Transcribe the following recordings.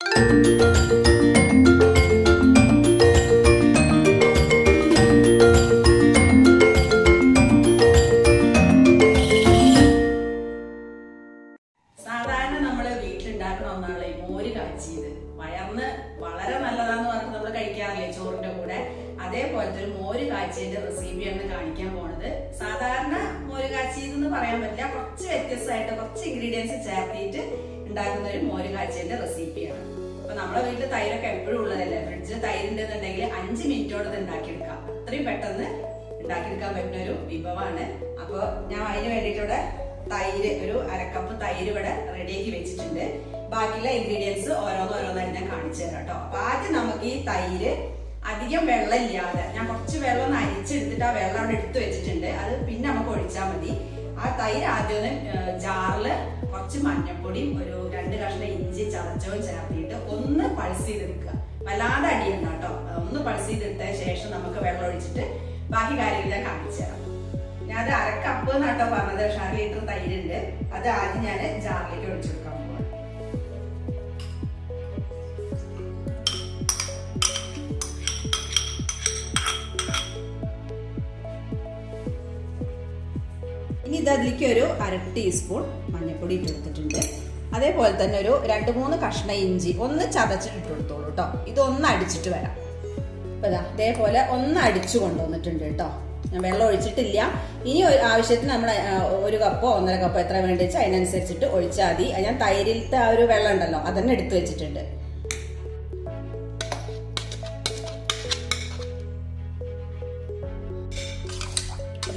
സാധാരണ വീട്ടിലുണ്ടാക്കുന്ന ഒന്നാണ് ഈ മോര് കാച്ചിയത്. വയർന്ന് വളരെ നല്ലതാന്ന് പറഞ്ഞ് നമ്മൾ കഴിക്കാറില്ലേ ചോറിന്റെ കൂടെ? അതേപോലത്തെ ഒരു മോര് കാച്ചിയതിന്റെ റെസിപ്പിയാണ് കാണിക്കാൻ പോണത്. സാധാരണ മോര് കാച്ചിയതെന്ന് പറയാൻ പറ്റില്ല. കുറച്ച് വ്യത്യസ്തമായിട്ട് കുറച്ച് ഇൻഗ്രീഡിയൻസ് ചേർത്തിട്ട് ഉണ്ടാക്കുന്ന ഒരു മോര് കാച്ചിയതിന്റെ റെസിപ്പിയാണ് അപ്പൊ നമ്മളെ വീട്ടിൽ തൈരൊക്കെ എപ്പോഴും ഉള്ളതല്ലേ? ഫ്രിഡ്ജിൽ തൈര് ഉണ്ടെന്നുണ്ടെങ്കിൽ അഞ്ച് മിനിറ്റോടെ ഇത് ഉണ്ടാക്കിയെടുക്കാം. അത്രയും പെട്ടെന്ന് ഉണ്ടാക്കിയെടുക്കാൻ പറ്റുന്ന ഒരു വിഭവമാണ്. അപ്പോൾ ഞാൻ അതിന് വേണ്ടിയിട്ടിവിടെ തൈര് ഒരു അരക്കപ്പ് തൈര് ഇവിടെ റെഡിയാക്കി വെച്ചിട്ടുണ്ട്. ബാക്കിയുള്ള ഇൻഗ്രീഡിയൻസ് ഓരോന്നോരോന്നായിട്ട് ഞാൻ കാണിച്ചു തരാം കേട്ടോ. അപ്പൊ ആദ്യം നമുക്ക് ഈ തൈര് അധികം വെള്ളം ഇല്ലാതെ ഞാൻ കുറച്ച് വെള്ളം അരിച്ചെടുത്തിട്ട് ആ വെള്ളം അവിടെ എടുത്തു വെച്ചിട്ടുണ്ട്. അത് പിന്നെ നമുക്ക് ഒഴിച്ചാൽ മതി. ആ തൈര് ആദ്യം ഒന്ന് ജാറിൽ കുറച്ച് മഞ്ഞപ്പൊടിയും ഒരു രണ്ട് കഷ്ണം ഇഞ്ചി ചതച്ചവും ചേർത്തിട്ട് ഒന്ന് പൾസ് ചെയ്ത് എടുക്കുക വല്ലാതെ അടിയുണ്ടാട്ടോ ഒന്ന് പൾസ് ചെയ്തെടുത്തതിന് ശേഷം നമുക്ക് വെള്ളം ഒഴിച്ചിട്ട് ബാക്കി കാര്യങ്ങൾ ഞാൻ കാണിച്ചു തരാം. ഞാൻ അത് അര കപ്പ് എന്നാട്ടോ പറഞ്ഞത്. പക്ഷെ അര ലിറ്റർ തൈരുണ്ട്. അത് ആദ്യം ഞാൻ ജാറിലേക്ക് ഒഴിച്ചെടുക്കാൻ കൊടുക്കാം ഇനി ഇത് അതിലേക്ക് ഒരു അര ടീസ്പൂൺ മഞ്ഞൾപ്പൊടി ഇട്ട് കൊടുത്തിട്ടുണ്ട്. അതേപോലെ തന്നെ ഒരു രണ്ട് മൂന്ന് കഷ്ണ ഇഞ്ചി ഒന്ന് ചതച്ചിട്ട് ഇട്ട് കൊടുത്തോളൂ കേട്ടോ ഇതൊന്ന് അടിച്ചിട്ട് വരാം. അപ്പൊ ഇതാ ഇതേപോലെ ഒന്ന് അടിച്ചു കൊണ്ടുവന്നിട്ടുണ്ട് കേട്ടോ വെള്ളം ഒഴിച്ചിട്ടില്ല. ഇനി ആവശ്യത്തിന് നമ്മൾ ഒരു കപ്പോ ഒന്നര കപ്പോ എത്ര വേണ്ടി വെച്ചാൽ അതിനനുസരിച്ചിട്ട് ഒഴിച്ചാൽ മതി. ഞാൻ തൈരിലത്തെ ആ ഒരു വെള്ളം ഉണ്ടല്ലോ അതന്നെ എടുത്തു വെച്ചിട്ടുണ്ട്.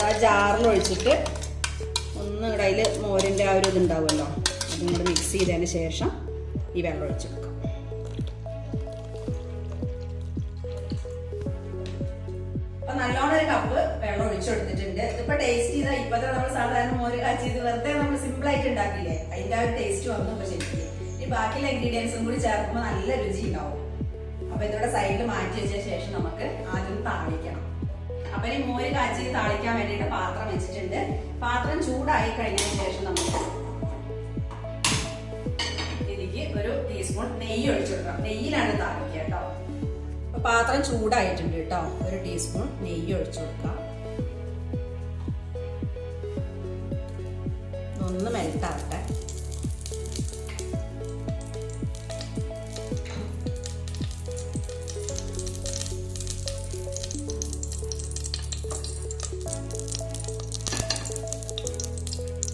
ആ ജാറിൽ ഒഴിച്ചിട്ട് ഒന്ന് ഇടയിൽ മോരിന്റെ ആ ഒരു ഇതുണ്ടാവുമല്ലോ അതും കൂടെ മിക്സ് ചെയ്തതിന് ശേഷം ഈ വെള്ളം ഒഴിച്ചെടുക്കാം അപ്പൊ നല്ലോണം ഒരു കപ്പ് വെള്ളം ഒഴിച്ചു കൊടുത്തിട്ടുണ്ട്. ഇതിപ്പോ ടേസ്റ്റ് ചെയ്താൽ ഇപ്പത്തെ നമ്മൾ സാധാരണ മോര് കാച്ചിയത് വെറുതെ നമ്മൾ സിമ്പിൾ ആയിട്ട് ഉണ്ടാക്കില്ലേ? അതിന്റെ ആ ഒരു ടേസ്റ്റ് വന്നു ഇപ്പൊ ശരിക്കും. ഈ ബാക്കിയുള്ള ഇൻഗ്രീഡിയൻസും കൂടി ചേർക്കുമ്പോൾ നല്ല രുചി ഉണ്ടാവും. അപ്പൊ ഇതോടെ സൈഡിൽ മാറ്റി വെച്ച ശേഷം നമുക്ക് ആദ്യം താളിക്കണം. അപ്പൊ ഈ മോര് കാച്ചി താളിക്കാൻ വേണ്ടിയിട്ട് പാത്രം വെച്ചിട്ടുണ്ട്. പാത്രം ചൂടായി കഴിഞ്ഞതിന് ശേഷം നമുക്ക് ഇതിലേക്ക് ഒരു ടീസ്പൂൺ നെയ്യ് ഒഴിച്ചു കൊടുക്കാം നെയ്യിലാണ് താളിക്കുക കേട്ടോ. അപ്പൊ പാത്രം ചൂടായിട്ടുണ്ട് കേട്ടോ. ഒരു ടീസ്പൂൺ നെയ്യ് ഒഴിച്ചു കൊടുക്കാം.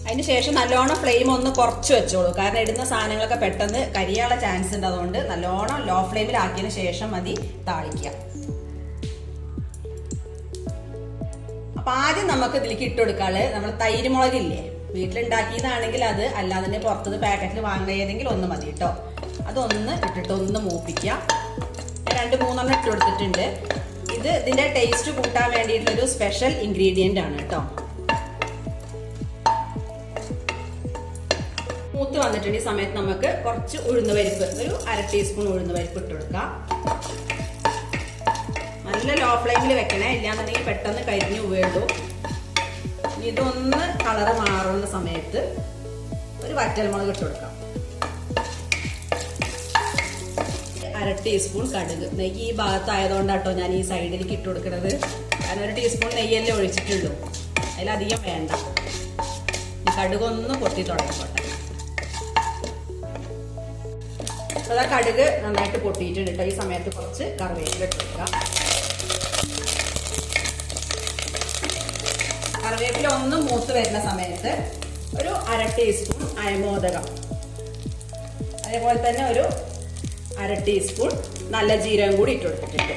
അതിന് ശേഷം നല്ലോണം ഫ്ലെയിം ഒന്ന് കുറച്ച് വെച്ചോളൂ. കാരണം ഇടുന്ന സാധനങ്ങളൊക്കെ പെട്ടെന്ന് കരിയാനുള്ള ചാൻസ് ഉണ്ട്. അതുകൊണ്ട് നല്ലോണം ലോ ഫ്ലെയിമിലാക്കിയതിന് ശേഷം മതി താളിക്കുക. അപ്പൊ ആദ്യം നമുക്ക് ഇതിലേക്ക് ഇട്ട് കൊടുക്കാൾ നമ്മൾ തൈര് മുളകില്ലേ? വീട്ടിലുണ്ടാക്കിയതാണെങ്കിൽ അത് അല്ലാതെ പുറത്തത് പാക്കറ്റിൽ വാങ്ങുന്ന ഏതെങ്കിലും ഒന്ന് മതി കേട്ടോ അതൊന്ന് ഇട്ടിട്ട് ഒന്ന് മൂപ്പിക്കുക. ഞാൻ രണ്ട് മൂന്നെണ്ണം ഇട്ട് കൊടുത്തിട്ടുണ്ട്. ഇത് ഇതിന്റെ ടേസ്റ്റ് കൂട്ടാൻ വേണ്ടിയിട്ടുള്ളൊരു സ്പെഷ്യൽ ഇൻഗ്രീഡിയന്റ് ആണ് കേട്ടോ വന്നിട്ടുണ്ട്. ഈ സമയത്ത് നമുക്ക് കുറച്ച് ഉഴുന്ന് പരിപ്പ് ഒരു അര ടീസ്പൂൺ ഉഴുന്ന് പരിപ്പ് ഇട്ട് കൊടുക്കാം. നല്ല ലോ ഫ്ലെയിമിൽ വെക്കണേ. ഇല്ലാന്നുണ്ടെങ്കിൽ പെട്ടെന്ന് കരിഞ്ഞു ഇനി ഇതൊന്ന് കളറ് മാറുന്ന സമയത്ത് ഒരു വറ്റൽമുളക് ഇട്ട് കൊടുക്കാം. അര ടീസ്പൂൺ കടുക്. നെയ്യ് ഈ ഭാഗത്തായതുകൊണ്ടാട്ടോ ഞാൻ ഈ സൈഡിലേക്ക് ഇട്ട് കൊടുക്കുന്നത് കാരണം ഒരു ടീസ്പൂൺ നെയ്യല്ലേ ഒഴിച്ചിട്ടുള്ളൂ. അതിലധികം വേണ്ട. കടുകൊന്ന് പൊട്ടി തുടങ്ങിക്കോട്ടെ അതാ കടുക് നന്നായിട്ട് പൊട്ടിയിട്ടുണ്ട് കേട്ടോ. ഈ സമയത്ത് കുറച്ച് കറിവേപ്പില ഇട്ട് കൊടുക്കാം കറിവേപ്പില ഒന്ന് മൂത്ത് വരുന്ന സമയത്ത് ഒരു അര ടീസ്പൂൺ അയമോദകം. അതേപോലെ തന്നെ ഒരു അര ടീസ്പൂൺ നല്ല ജീരകം കൂടി ഇട്ട് കൊടുത്തിട്ടുണ്ട്.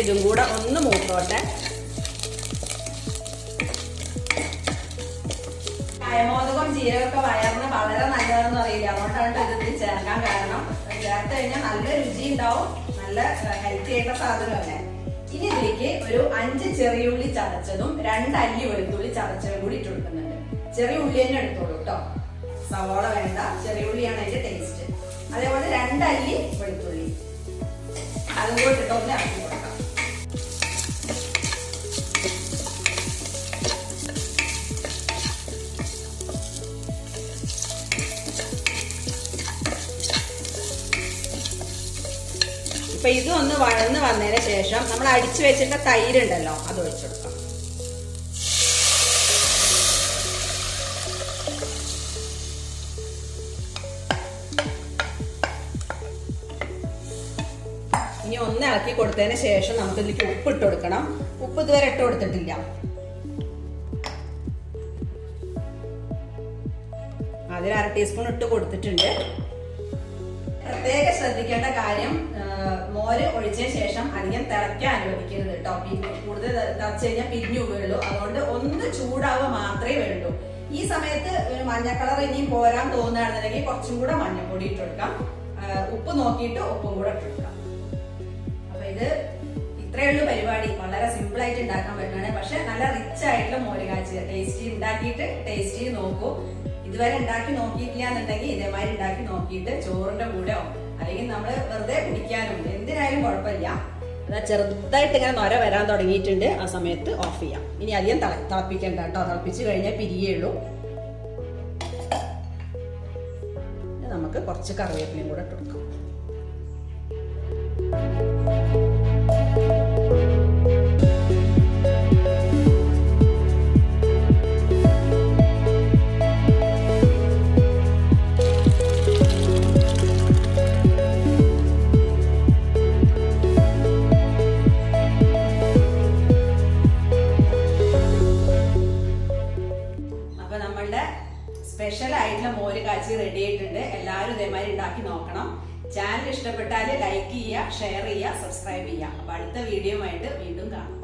ഇതും കൂടെ ഒന്ന് മൂത്തോട്ടെ. അയമോദകം ജീരകമൊക്കെ വയറിന് വളരെ നല്ലതെന്ന് അറിയില്ല. അതുകൊണ്ടാണ് ഇത് ചേർക്കാൻ കാരണം ചേർത്ത് കഴിഞ്ഞാൽ നല്ല രുചി ഉണ്ടാവും നല്ല ഹെൽത്തി ആയിട്ടുള്ള സാധനമല്ലേ ഇനി ഇതിലേക്ക് ഒരു അഞ്ച് ചെറിയ ഉള്ളി ചതച്ചതും രണ്ട് അല്ലി വെളുത്തുള്ളി ചതച്ചതും കൂടി ഇട്ട് കൊടുക്കുന്നുണ്ട്. ചെറിയ ഉള്ളി തന്നെ എടുത്തോളൂ കേട്ടോ സവോള വേണ്ട ചെറിയ ഉള്ളിയാണ് അതിന്റെ ടേസ്റ്റ് അതേപോലെ രണ്ട് അല്ലി വെളുത്തുള്ളി. അതും കൂടി ഇട്ടിട്ട് ഒന്ന് ഇത് ഒന്ന് ഇപ്പൊ വഴന്ന് വന്നതിന് ശേഷം നമ്മൾ അടിച്ചു വെച്ചിട്ട തൈരുണ്ടല്ലോ അത് ഒഴിച്ചെടുക്കാം ഇനി ഒന്ന് ഇളക്കി കൊടുത്തതിന് ശേഷം നമുക്ക് ഇതിലേക്ക് ഉപ്പ് ഇട്ട് കൊടുക്കണം. ഉപ്പ് ഇതുവരെ ഇട്ട് കൊടുത്തിട്ടില്ല. അതിൽ അര ടീസ്പൂൺ ഇട്ട് കൊടുത്തിട്ടുണ്ട്. പ്രത്യേക ശ്രദ്ധിക്കേണ്ട കാര്യം മോര് ഒഴിച്ചതിന് ശേഷം അധികം തിളയ്ക്കാൻ അനുവദിക്കരുത് കേട്ടോ. പിന്നെ കൂടുതൽ തിളച്ച് കഴിഞ്ഞാൽ പിരിഞ്ഞു വീഴുള്ളൂ അതുകൊണ്ട് ഒന്ന് ചൂടാവുക മാത്രമേ വേണ്ടൂ ഈ സമയത്ത് മഞ്ഞ കളർ ഇനിയും പോരാൻ തോന്നുകയാണെന്നുണ്ടെങ്കിൽ കുറച്ചും കൂടെ മഞ്ഞപ്പൊടി ഇട്ട് കൊടുക്കാം. ഉപ്പ് നോക്കിയിട്ട് ഉപ്പും കൂടെ ഇട്ട് കൊടുക്കാം. അപ്പൊ ഇത് ഇത്രയേ ഉള്ളൂ പരിപാടി. വളരെ സിമ്പിൾ ആയിട്ട് ഉണ്ടാക്കാൻ പറ്റുന്നതാണ് പക്ഷെ നല്ല റിച്ച് ആയിട്ടുള്ള മോര് കാച്ചി ടേസ്റ്റി ഉണ്ടാക്കിയിട്ട് ടേസ്റ്റി നോക്കൂ. ഇതുവരെ ഉണ്ടാക്കി നോക്കിയിട്ടില്ല എന്നുണ്ടെങ്കിൽ ഇതേമാതിരി ഉണ്ടാക്കി നോക്കിയിട്ട് ചോറിന്റെ കൂടെ അല്ലെങ്കിൽ നമ്മൾ വെറുതെ കുടിക്കാനും എന്തിനായാലും കുഴപ്പമില്ല. അതാ ചെറുതായിട്ട് ഇങ്ങനെ നൊര വരാൻ തുടങ്ങിയിട്ടുണ്ട്. ആ സമയത്ത് ഓഫ് ചെയ്യാം. ഇനി അധികം തിള- തിളപ്പിക്കണ്ട കേട്ടോ. തിളപ്പിച്ച് കഴിഞ്ഞാൽ പിരിയുള്ളൂ നമുക്ക് കുറച്ച് കറിവേപ്പിലയും കൂടെ ഇട്ട് കൊടുക്കാം. ഉണ്ടാക്കി നോക്കണം. ചാനൽ ഇഷ്ടപ്പെട്ടാൽ ലൈക്ക് ചെയ്യുക ഷെയർ ചെയ്യുക സബ്സ്ക്രൈബ് ചെയ്യുക. അപ്പൊ അടുത്ത വീഡിയോ ആയിട്ട് വീണ്ടും കാണാം.